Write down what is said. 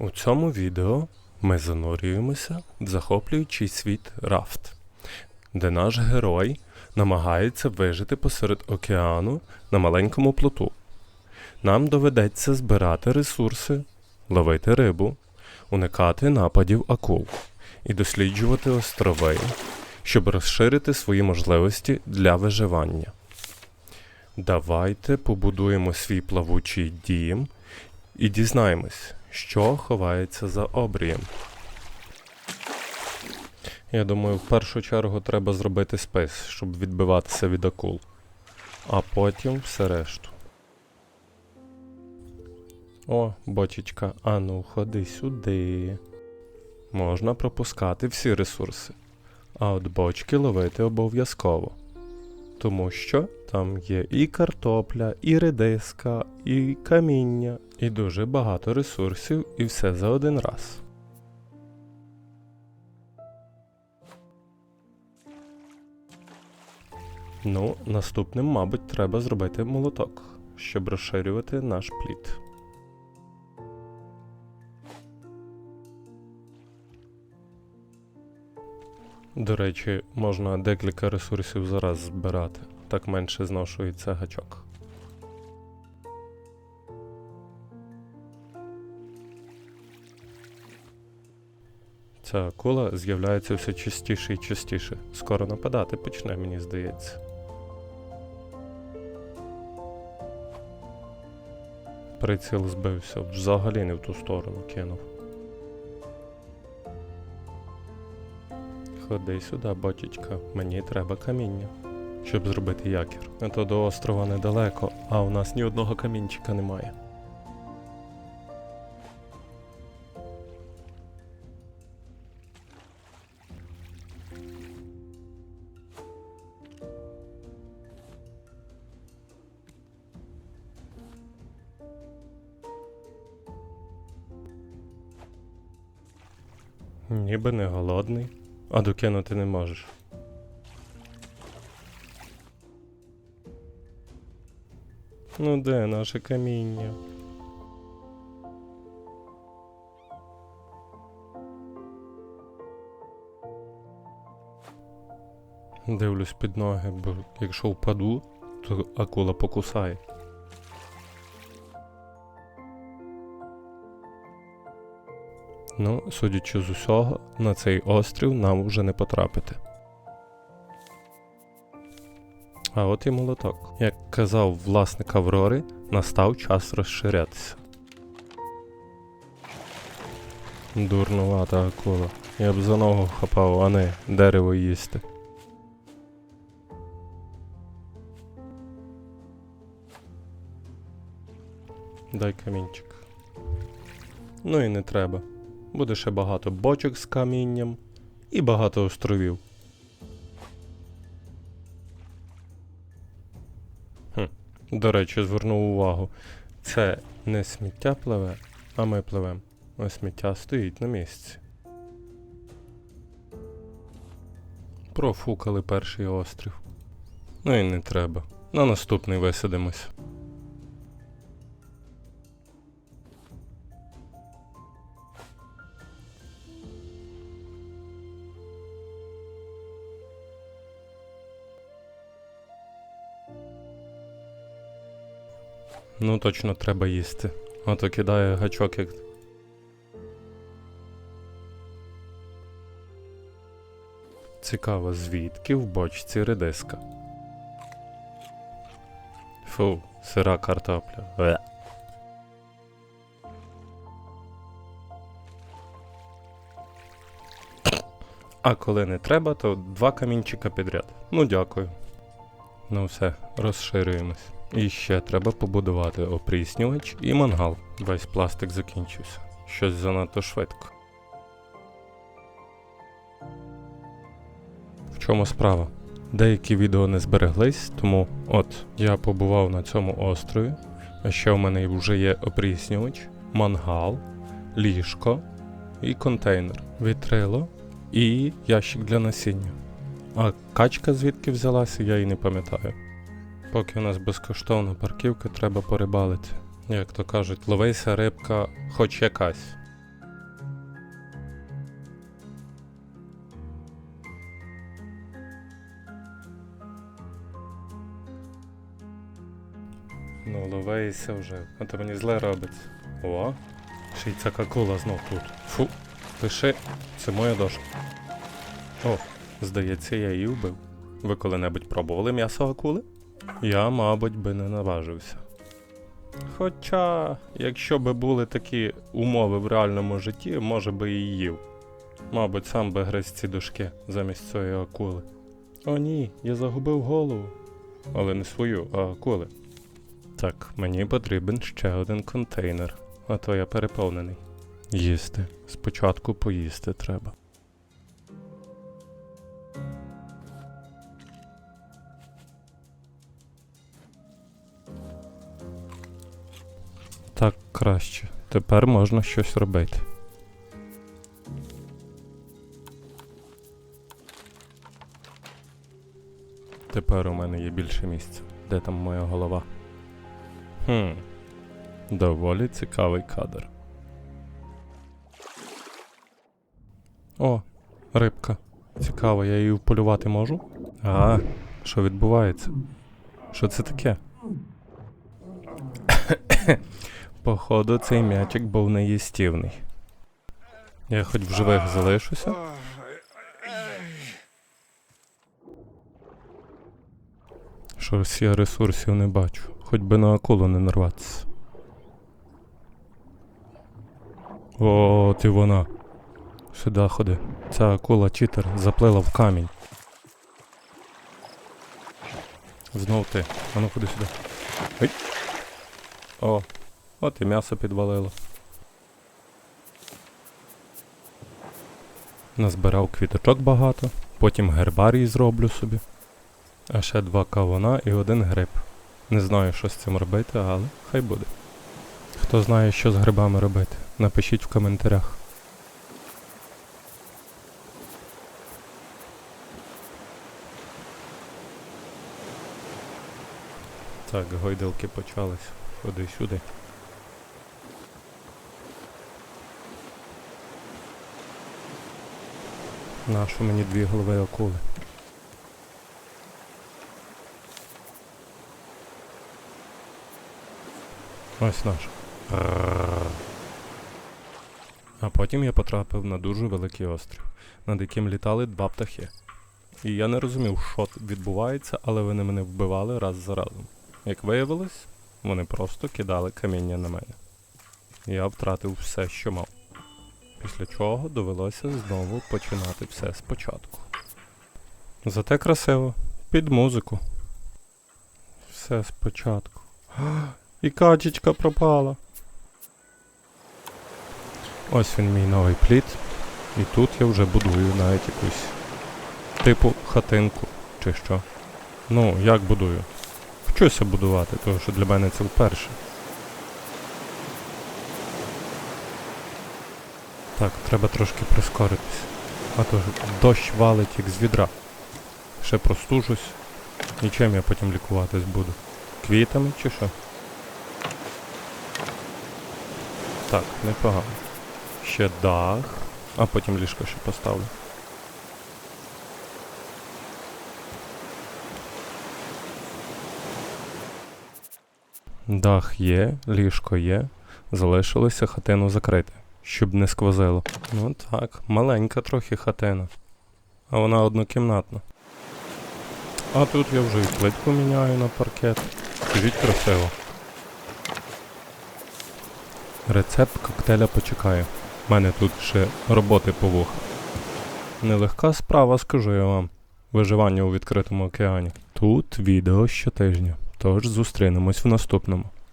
У цьому відео ми занурюємося в захоплюючий світ рафт, де наш герой намагається вижити посеред океану на маленькому плоту. Нам доведеться збирати ресурси, ловити рибу, уникати нападів акул і досліджувати острови, щоб розширити свої можливості для виживання. Давайте побудуємо свій плавучий дім і дізнаємось, що ховається за обрієм. Я думаю, в першу чергу треба зробити спис, щоб відбиватися від акул, а потім все решту. О, бочечка, ану, ходи сюди. Можна пропускати всі ресурси, а от бочки ловити обов'язково. Тому що там є і картопля, і редиска, і каміння, і дуже багато ресурсів, і все за один раз. Ну, наступним, мабуть, треба зробити молоток, щоб розширювати наш плід. До речі, можна декілька ресурсів зараз збирати, так менше зношується гачок. Ця акула з'являється все частіше і частіше. Скоро нападати почне, мені здається. Приціл збився, взагалі не в ту сторону кинув. Ходи сюди, бочечка, мені треба каміння, щоб зробити якір. А то до острова недалеко, а у нас ні одного камінчика немає. Ніби не голодний, а докинути не можеш. Ну де наше каміння? Дивлюсь під ноги, бо якщо впаду, то акула покусає. Ну, судячи з усього, на цей острів нам вже не потрапити. А от і молоток. Як казав власник Аврори, настав час розширятися. Дурнувата акула. Я б за ногу хапав, а не дерево їсти. Дай камінчик. Ну і не треба. Буде ще багато бочок з камінням і багато островів. Хм. До речі, звернув увагу. Це не сміття пливе, а ми пливемо. А сміття стоїть на місці. Профукали перший острів. Ну і не треба. На наступний висадимось. Ну точно треба їсти. Ото кидає гачок як. Цікаво, звідки в бочці редиска. Фу, сира картопля. Е. А коли не треба, то два камінчика підряд. Ну дякую. Ну все, розширюємось. І ще треба побудувати опріснювач і мангал. Весь пластик закінчився. Щось занадто швидко. В чому справа? Деякі відео не збереглись, тому от я побував на цьому острові. А ще в мене вже є опріснювач, мангал, ліжко і контейнер, вітрило і ящик для насіння. А качка звідки взялася, я і не пам'ятаю. Поки у нас безкоштовна парківка, треба порибалити. Як то кажуть, ловися рибка хоч якась. Ну, ловися вже. А то мені зле робиться. О! Ще й ця какула знов тут. Фу, пиши, це моя дошка. О, здається, я її вбив. Ви коли-небудь пробували м'ясо акули? Я, мабуть, би не наважився. Хоча, якщо би були такі умови в реальному житті, може би і їв. Мабуть, сам би гриз ці дошки замість цієї акули. О ні, я загубив голову. Але не свою, а акули. Так, мені потрібен ще один контейнер, а то я переповнений. Їсти. Спочатку поїсти треба. Так краще. Тепер можна щось робити. Тепер у мене є більше місця. Де там моя голова? Хм. Доволі цікавий кадр. О, рибка. Цікаво, я її вполювати можу? А, що відбувається? Що це таке? Походу, цей м'ячик був неїстівний. Я хоч в живих залишуся. Щось я ресурсів не бачу. Хоч би на акулу не нарватися. О, ти вона. Сюди ходи. Ця акула читер заплила в камінь. Знов ти. Ану ходи сюди. Ой. О, от і м'ясо підвалило. Назбирав квіточок багато, потім гербарій зроблю собі. А ще два кавуна і один гриб. Не знаю, що з цим робити, але хай буде. Хто знає, що з грибами робити, напишіть в коментарях. Так, гойдалки почались. Ходи сюди. Нашу мені дві голови акули. Ось наш. А потім я потрапив на дуже великий острів, над яким літали два птахи. І я не розумів, що відбувається, але вони мене вбивали раз за разом. Як виявилось, вони просто кидали каміння на мене. Я втратив все, що мав. Після чого довелося знову починати все спочатку. Зате красиво. Під музику. Все спочатку. І качечка пропала. Ось він мій новий плід. І тут я вже будую навіть якусь типу хатинку чи що. Ну, як будую? Вчуся будувати, тому що для мене це вперше. Так, треба трошки прискоритись. А то дощ валить як з відра. Ще простужусь. І чим я потім лікуватись буду? Квітами чи що? Так, непогано. Ще дах, а потім ліжко ще поставлю. Дах є, ліжко є. Залишилося хатину закрити, щоб не сквозило. Ну так, маленька трохи хатина. А вона однокімнатна. А тут я вже і плитку міняю на паркет. Скажіть красиво. Рецепт коктейля почекаю. У мене тут ще роботи по вуха. Нелегка справа, скажу я вам. Виживання у відкритому океані. Тут відео щотижня. Тож зустрінемось в наступному.